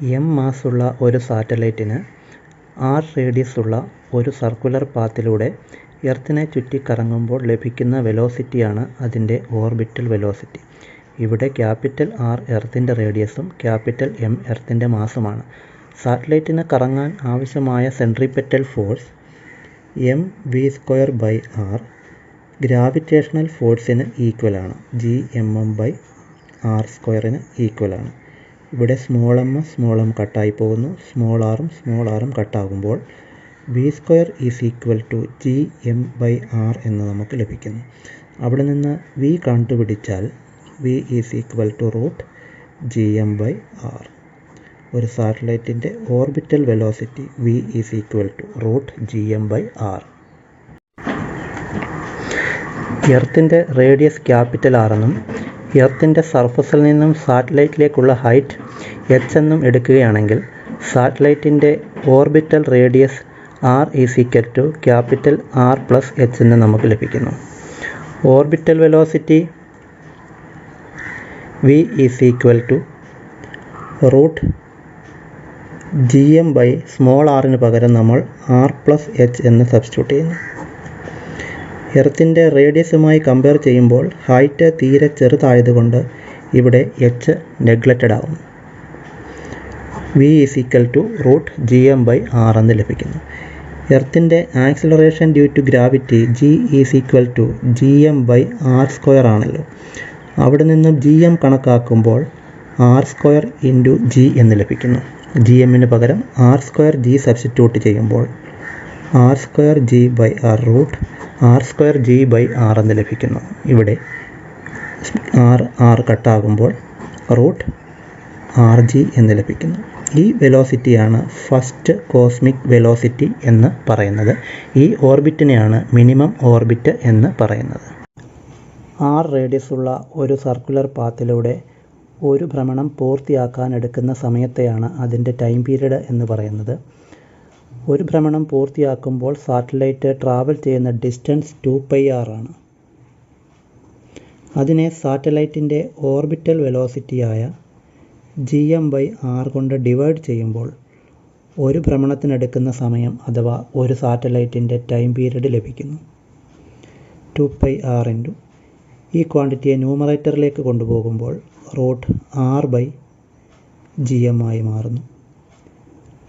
M മാസ്സുള്ള ഒരു സാറ്റലൈറ്റിന് R റേഡിയസുള്ള ഒരു സർക്കുലർ പാത്തിലൂടെ എർത്തിനെ ചുറ്റി കറങ്ങുമ്പോൾ ലഭിക്കുന്ന വെലോസിറ്റിയാണ് അതിന്റെ ഓർബിറ്റൽ വെലോസിറ്റി. ഇവിടെ ക്യാപിറ്റൽ ആർ എർത്തിന്റെ റേഡിയസും ക്യാപിറ്റൽ എം എർത്തിന്റെ മാസുമാണ് സാറ്റലൈറ്റിന് കറങ്ങാൻ ആവശ്യമായ centripetal force M V square by R gravitational ഫോഴ്സിന് ഈക്വലാണ്. G M M by R സ്ക്വയറിന് ഈക്വലാണ്. ഇവിടെ സ്മോൾ എം സ്മോൾ എം കട്ടായി പോകുന്നു. സ്മോൾ ആറും സ്മോൾ ആറും കട്ടാകുമ്പോൾ V square is equal to G M by R എന്ന് നമുക്ക് ലഭിക്കുന്നു. അവിടെ നിന്ന് വി കണ്ടുപിടിച്ചാൽ V is equal to root G M by R. ഒരു സാറ്റലൈറ്റിന്റെ orbital velocity V is equal to root G M by R. എർത്തിന്റെ radius capital R എന്നും എർത്തിന്റെ സർഫസിൽ നിന്നും സാറ്റലൈറ്റിലേക്കുള്ള ഹൈറ്റ് എച്ച് എന്നും എടുക്കുകയാണെങ്കിൽ സാറ്റലൈറ്റിന്റെ orbital radius R is equal to capital R plus H എന്ന് നമുക്ക് ലഭിക്കുന്നു. Orbital velocity V is equal to root G M by small ആറിന് പകരം നമ്മൾ ആർ പ്ലസ് എച്ച് എന്ന് സബ്സ്റ്റിറ്റ്യൂട്ട് ചെയ്യുന്നു. എർത്തിന്റെ റേഡിയസുമായി കമ്പയർ ചെയ്യുമ്പോൾ ഹൈറ്റ് തീരെ ചെറുതായതുകൊണ്ട് ഇവിടെ എച്ച് നെഗ്ലക്റ്റഡ് ആവും V is equal to root G M by R എന്ന് ലഭിക്കുന്നു. എർത്തിന്റെ acceleration due to gravity G is equal to G M by R square ആണല്ലോ. അവിടെ നിന്നും ജി എം കണക്കാക്കുമ്പോൾ ആർ സ്ക്വയർ ഇന്റു ജി എന്ന് ലഭിക്കുന്നു. ജി എമ്മിന് പകരം ആർ സ്ക്വയർ ജി സബ്സ്റ്റിറ്റ്യൂട്ട് ചെയ്യുമ്പോൾ R square G by R root R square G by R എന്ന് ലഭിക്കുന്നു. ഇവിടെ ആർ ആർ കട്ടാകുമ്പോൾ റൂട്ട് ആർ ജി എന്ന് ലഭിക്കുന്നു. ഈ വെലോസിറ്റിയാണ് ഫസ്റ്റ് കോസ്മിക് വെലോസിറ്റി എന്ന് പറയുന്നത്. ഈ ഓർബിറ്റിനെയാണ് മിനിമം ഓർബിറ്റ് എന്ന് പറയുന്നത്. ആർ റേഡിയസുള്ള ഒരു സർക്കുലർ പാത്തിലൂടെ ഒരു ഭ്രമണം പൂർത്തിയാക്കാൻ എടുക്കുന്ന സമയത്തെയാണ് അതിന്റെ ടൈം പീരീഡ് എന്ന് പറയുന്നത്. ഒരു ഭ്രമണം പൂർത്തിയാക്കുമ്പോൾ സാറ്റലൈറ്റ് ട്രാവൽ ചെയ്യുന്ന ഡിസ്റ്റൻസ് ടു പൈ ആർ ആണ്. അതിനെ സാറ്റലൈറ്റിന്റെ ഓർബിറ്റൽ വെലോസിറ്റിയായ ജി എം ബൈ ആർ കൊണ്ട് ഡിവൈഡ് ചെയ്യുമ്പോൾ ഒരു ഭ്രമണത്തിനെടുക്കുന്ന സമയം അഥവാ ഒരു സാറ്റലൈറ്റിന്റെ ടൈം പീരീഡ് ലഭിക്കുന്നു. ടു പൈ ആർ ഇന്റു ഈ ക്വാണ്ടിറ്റിയെ ന്യൂമറേറ്ററിലേക്ക് കൊണ്ടുപോകുമ്പോൾ root R by G M ആയി മാറുന്നു.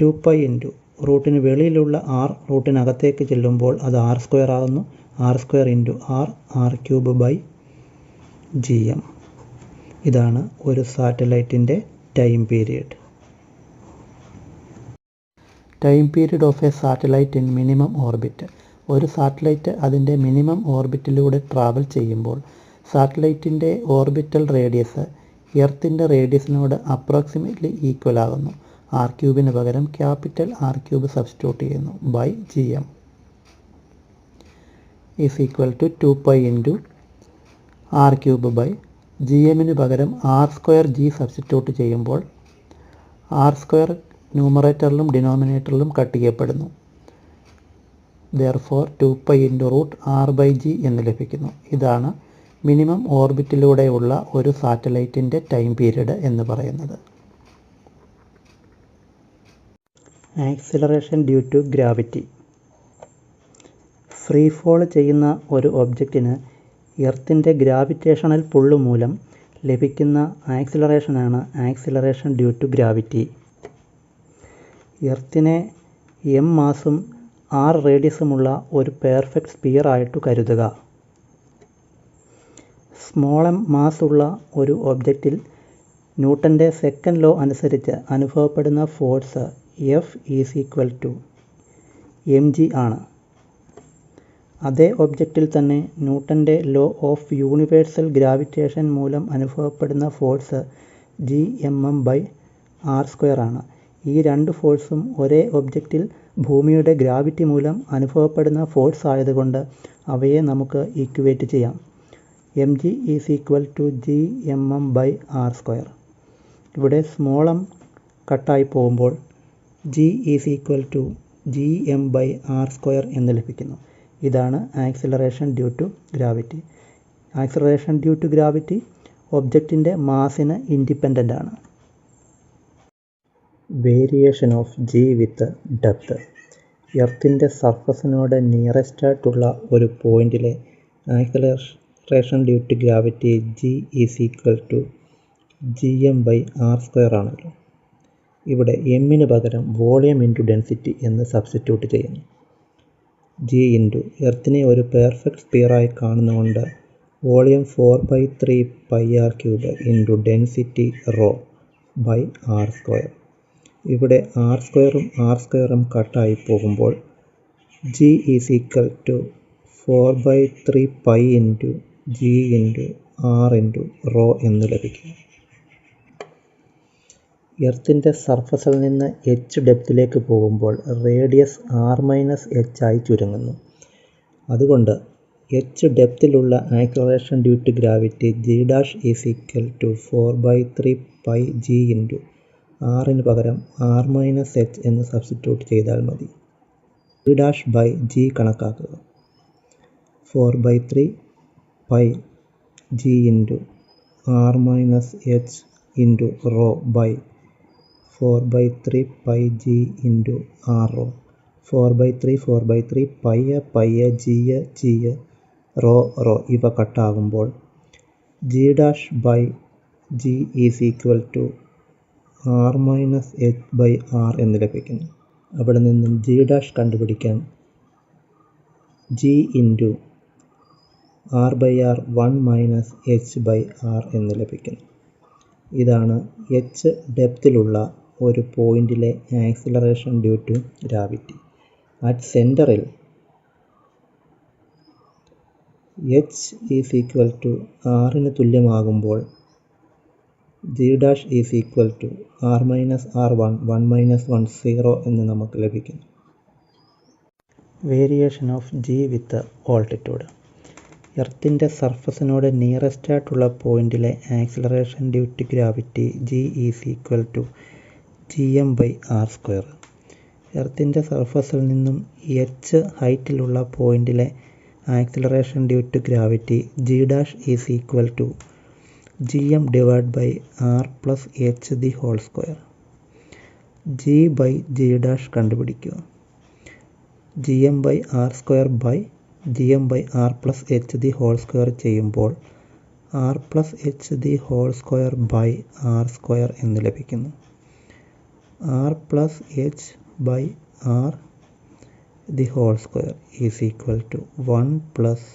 ടു പൈ ഇന്റു റൂട്ടിന് വെളിയിലുള്ള ആർ റൂട്ടിനകത്തേക്ക് ചെല്ലുമ്പോൾ അത് ആർ സ്ക്വയർ ആകുന്നു. R square into R R cube by G M. ഇതാണ് ഒരു സാറ്റലൈറ്റിന്റെ time period time period of a satellite in minimum orbit. ഒരു സാറ്റലൈറ്റ് അതിന്റെ മിനിമം ഓർബിറ്റിലൂടെ ട്രാവൽ ചെയ്യുമ്പോൾ സാറ്റലൈറ്റിന്റെ ഓർബിറ്റൽ റേഡിയസ് എർത്തിന്റെ റേഡിയസിനോട് അപ്രോക്സിമേറ്റ്ലി ഈക്വൽ ആകുന്നു. ആർ ക്യൂബിന് പകരം ക്യാപിറ്റൽ ആർ ക്യൂബ് സബ്സ്റ്റിറ്റ്യൂട്ട് ചെയ്യുന്നു. By G M is equal to two pi into R cube by G എമ്മിന് പകരം ആർ സ്ക്വയർ ജി സബ്സ്റ്റിറ്റ്യൂട്ട് ചെയ്യുമ്പോൾ ആർ സ്ക്വയർ ന്യൂമറേറ്ററിലും ഡിനോമിനേറ്ററിലും കട്ട് ചെയ്യപ്പെടുന്നു. Therefore two pi into root R by G എന്ന് ലഭിക്കുന്നു. ഇതാണ് മിനിമം ഓർബിറ്റിലൂടെയുള്ള ഒരു സാറ്റലൈറ്റിന്റെ ടൈം പീരീഡ് എന്ന് പറയുന്നത്. Acceleration due to gravity. Free fall ചെയ്യുന്ന ഒരു ഒബ്ജക്റ്റിന് എർത്തിന്റെ ഗ്രാവിറ്റേഷണൽ പുള്ള് മൂലം ലഭിക്കുന്ന ആക്സിലറേഷനാണ് ആക്സിലറേഷൻ ഡ്യൂ ടു ഗ്രാവിറ്റി. എർത്തിനെ എം മാസും ആർ റേഡിയസുമുള്ള ഒരു പെർഫെക്റ്റ് സ്പിയർ ആയിട്ട് കരുതുക. സ്മോൾ എം മാസ് ഉള്ള ഒരു ഒബ്ജക്റ്റിൽ ന്യൂട്ടന്റെ സെക്കൻഡ് ലോ അനുസരിച്ച് അനുഭവപ്പെടുന്ന force F is equal to M G ആണ്. അതേ ഒബ്ജക്റ്റിൽ തന്നെ ന്യൂട്ടന്റെ ലോ ഓഫ് യൂണിവേഴ്സൽ ഗ്രാവിറ്റേഷൻ മൂലം അനുഭവപ്പെടുന്ന force G M M by R square ആണ്. ഈ രണ്ട് ഫോഴ്സും ഒരേ ഒബ്ജക്റ്റിൽ ഭൂമിയുടെ ഗ്രാവിറ്റി മൂലം അനുഭവപ്പെടുന്ന ഫോഴ്സ് ആയതുകൊണ്ട് അവയെ നമുക്ക് ഈക്വേറ്റ് ചെയ്യാം. M G is equal to G M M by R square. ഇവിടെ സ്മോളം കട്ടായി പോകുമ്പോൾ G is equal to G M by R square എന്ന് ലഭിക്കുന്നു. ഇതാണ് acceleration due to gravity. Acceleration due to gravity ഒബ്ജക്റ്റിന്റെ മാസിന് ഇൻഡിപെൻഡന്റ് ആണ്. Variation of G with depth എർത്തിന്റെ സർഫസിനോട് നിയറസ്റ്റ് ആയിട്ടുള്ള ഒരു പോയിന്റിലെ acceleration due to gravity G is equal to G M by R square ആണല്ലോ ഇവിടെ എമ്മിന് പകരം വോളിയം ഇന്റു ഡെൻസിറ്റി എന്ന് സബ്സ്റ്റിറ്റ്യൂട്ട് ചെയ്യുന്നു. ജി ഇന്റു എർത്തിനെ ഒരു പെർഫെക്റ്റ് സ്പിയറായി കാണുന്നുകൊണ്ട് volume four by three pi R cube into density rho by R square ഇവിടെ ആർ സ്ക്വയറും ആർ സ്ക്വയറും കട്ടായി പോകുമ്പോൾ G is equal to four by three pi into G into R into rho എന്ന് ലഭിക്കും. എർത്തിന്റെ സർഫസിൽ നിന്ന് എച്ച് ഡെപ്തിലേക്ക് പോകുമ്പോൾ റേഡിയസ് ആർ മൈനസ് എച്ച് ആയി ചുരുങ്ങുന്നു. അതുകൊണ്ട് H ഡെപ്തിലുള്ള acceleration due to gravity G dash is equal to four by three pi G into ആറിന് പകരം ആർ മൈനസ് എച്ച് എന്ന് സബ്സ്റ്റിറ്റ്യൂട്ട് ചെയ്താൽ മതി. ജി ഡാഷ് ബൈ ജി കണക്കാക്കുക. Four by three pi G into R minus H into rho by four by three pi G into R rho. Four by three four by three പയ്യ പയ്യ ജിയ ജിയ rho rho ഇവ കട്ടാകുമ്പോൾ G dash by G is equal to R minus H by R എന്ന് ലഭിക്കുന്നു. അവിടെ നിന്നും G dash കണ്ടുപിടിക്കാൻ G into R by R one minus H by R എന്ന് ലഭിക്കുന്നു. ഇതാണ് എച്ച് ഡെപ്തിലുള്ള ഒരു പോയിന്റിലെ acceleration due to gravity at സെന്ററിൽ എച്ച് ഈസ് ഈക്വൽ ടു ആറിന് തുല്യമാകുമ്പോൾ G dash is equal to R minus R one one minus one zero എന്ന് നമുക്ക് ലഭിക്കുന്നു. Variation of G with altitude എർത്തിന്റെ സർഫസിനോട് നിയറസ്റ്റ് ആയിട്ടുള്ള പോയിന്റിലെ acceleration due to gravity G is equal to G M by R square എർത്തിന്റെ സർഫസിൽ നിന്നും H ഹൈറ്റിലുള്ള പോയിന്റിലെ acceleration due to gravity G dash is equal to G M divide by R plus H the whole square G by G dash കണ്ടുപിടിക്കുക. G M by R square by G M by R plus H the whole square ചെയ്യുമ്പോൾ R plus H the whole square by R square എന്ന് ലഭിക്കുന്നു. R plus H by R the whole square is equal to one plus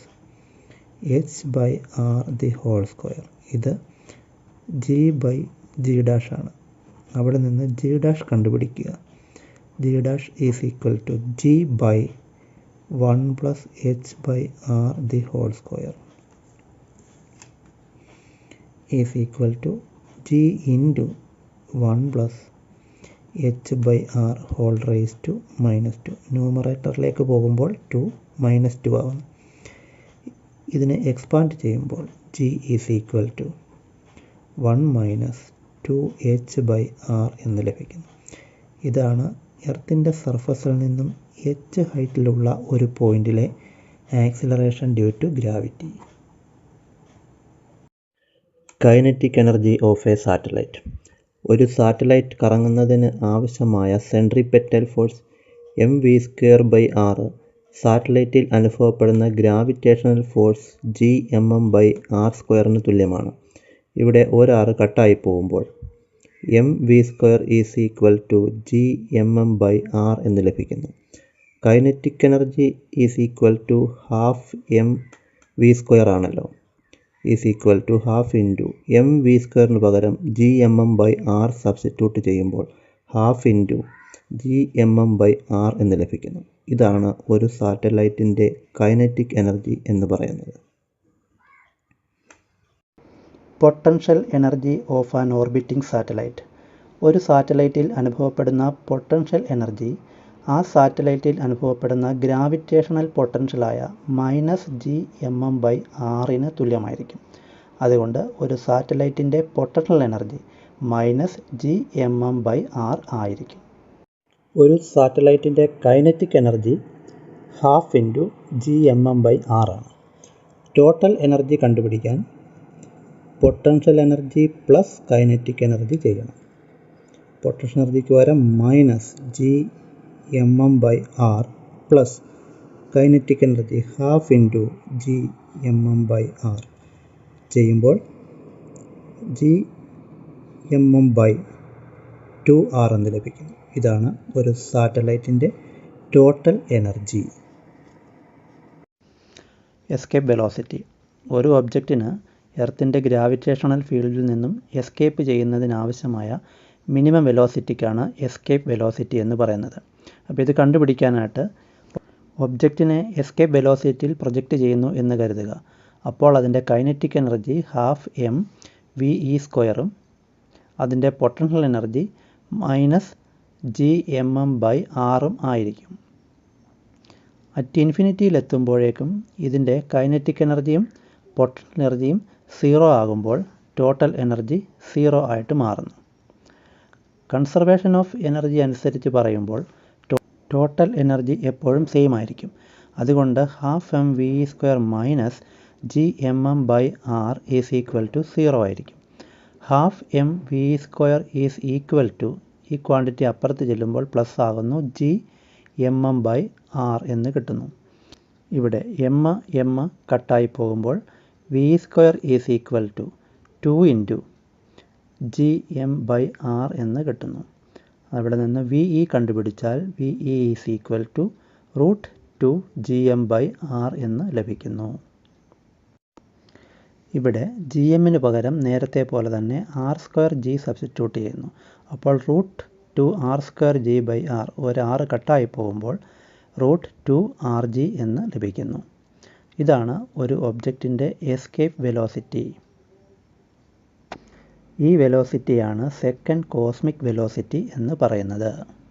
H by R the whole square ഇത് G by G dash ആണ്. അവിടെ നിന്ന് G dash കണ്ടുപിടിക്കുക. G dash is equal to G by one plus H by R the whole square is equal to G into one plus H by R whole raise to minus two ന്യൂമറേറ്ററിലേക്ക് പോകുമ്പോൾ to minus two ആവുന്നു ഇതിനെ expand ചെയ്യുമ്പോൾ G is equal to one minus two H by R എന്ന് ലഭിക്കുന്നു. ഇതാണ് എർത്തിന്റെ സർഫസിൽ നിന്നും H ഹൈറ്റിലുള്ള ഒരു പോയിന്റിലെ acceleration due to gravity kinetic energy of a satellite ഒരു സാറ്റലൈറ്റ് കറങ്ങുന്നതിന് ആവശ്യമായ centripetal force M V square by R. സാറ്റലൈറ്റിൽ അനുഭവപ്പെടുന്ന gravitational force G M M by R സ്ക്വയറിന് തുല്യമാണ്. ഇവിടെ ഒരാറ് കട്ടായി പോകുമ്പോൾ M V square is equal to G M M by R എന്ന് ലഭിക്കുന്നു. Kinetic energy is equal to half M V square ആണല്ലോ. Is equal to half into M V സ്ക്വയറിന് പകരം G M M by R substitute ചെയ്യുമ്പോൾ half into G M M by R എന്ന് ലഭിക്കുന്നു. ഇതാണ് ഒരു സാറ്റലൈറ്റിന്റെ കൈനറ്റിക് എനർജി എന്ന് പറയുന്നത്. Potential energy of an orbiting satellite ഒരു സാറ്റലൈറ്റിൽ അനുഭവപ്പെടുന്ന പൊട്ടൻഷ്യൽ എനർജി ആ സാറ്റലൈറ്റിൽ അനുഭവപ്പെടുന്ന gravitational പൊട്ടൻഷ്യലായ minus G M M by ആറിന് തുല്യമായിരിക്കും. അതുകൊണ്ട് ഒരു സാറ്റലൈറ്റിന്റെ potential energy minus G M M by R ആയിരിക്കും. ഒരു സാറ്റലൈറ്റിന്റെ kinetic energy half into G M M by R ആണ്. ടോട്ടൽ എനർജി കണ്ടുപിടിക്കാൻ potential energy plus kinetic energy ചെയ്യണം. പൊട്ടൻഷ്യൽ എനർജിക്ക് പകരം minus G M M by R plus kinetic energy half into G M M by R ചെയ്യുമ്പോൾ G M M by two R എന്ന് ലഭിക്കും. ഇതാണ് ഒരു സാറ്റലൈറ്റിന്റെ ടോട്ടൽ എനർജി എസ്കേപ്പ് വെലോസിറ്റി ഒരു ഒബ്ജക്റ്റിന് എർത്തിന്റെ ഗ്രാവിറ്റേഷണൽ ഫീൽഡിൽ നിന്നും എസ്കേപ്പ് ചെയ്യുന്നതിനാവശ്യമായ മിനിമം വെലോസിറ്റിക്കാണ് എസ്കേപ്പ് വെലോസിറ്റി എന്ന് പറയുന്നത്. അപ്പോൾ ഇത് കണ്ടുപിടിക്കാനായിട്ട് ഒബ്ജക്റ്റിനെ എസ്കേപ്പ് വെലോസിറ്റിയിൽ പ്രൊജക്റ്റ് ചെയ്യുന്നു എന്ന് കരുതുക. അപ്പോൾ അതിന്റെ kinetic energy half M V E സ്ക്വയറും അതിന്റെ potential energy minus G M M by ആറും ആയിരിക്കും. അറ്റ് ഇൻഫിനിറ്റിയിലെത്തുമ്പോഴേക്കും ഇതിന്റെ കൈനറ്റിക് എനർജിയും പൊട്ടൻഷ്യൽ എനർജിയും സീറോ ആകുമ്പോൾ ടോട്ടൽ എനർജി സീറോ ആയിട്ട് മാറുന്നു. കൺസർവേഷൻ ഓഫ് എനർജി അനുസരിച്ച് പറയുമ്പോൾ ടോട്ടൽ എനർജി എപ്പോഴും സെയിം ആയിരിക്കും. അതുകൊണ്ട് half M V square minus G M M by R is equal to zero ആയിരിക്കും. Half M V square is equal to ഈ ക്വാണ്ടിറ്റി അപ്പുറത്ത് ചെല്ലുമ്പോൾ പ്ലസ് ആകുന്നു G M M by R എന്ന് കിട്ടുന്നു. ഇവിടെ എം എം കട്ടായി പോകുമ്പോൾ V square is equal to two into G M by R എന്ന് കിട്ടുന്നു. അവിടെ നിന്ന് വി ഇ കണ്ടുപിടിച്ചാൽ V E is equal to root two G M by R എന്ന് ലഭിക്കുന്നു. ഇവിടെ ജി എമ്മിന് പകരം നേരത്തെ പോലെ തന്നെ ആർ സ്ക്വയർ ജി സബ്സ്റ്റിറ്റ്യൂട്ട് ചെയ്യുന്നു. അപ്പോൾ root two R square G by R ഒരു ആറ് കട്ടായി പോകുമ്പോൾ റൂട്ട് ടു ആർ ജി എന്ന് ലഭിക്കുന്നു. ഇതാണ് ഒരു ഒബ്ജക്റ്റിന്റെ എസ്കേപ്പ് വെലോസിറ്റി ഈ വെലോസിറ്റിയാണ് സെക്കൻഡ് കോസ്മിക് വെലോസിറ്റി എന്ന് പറയുന്നത്.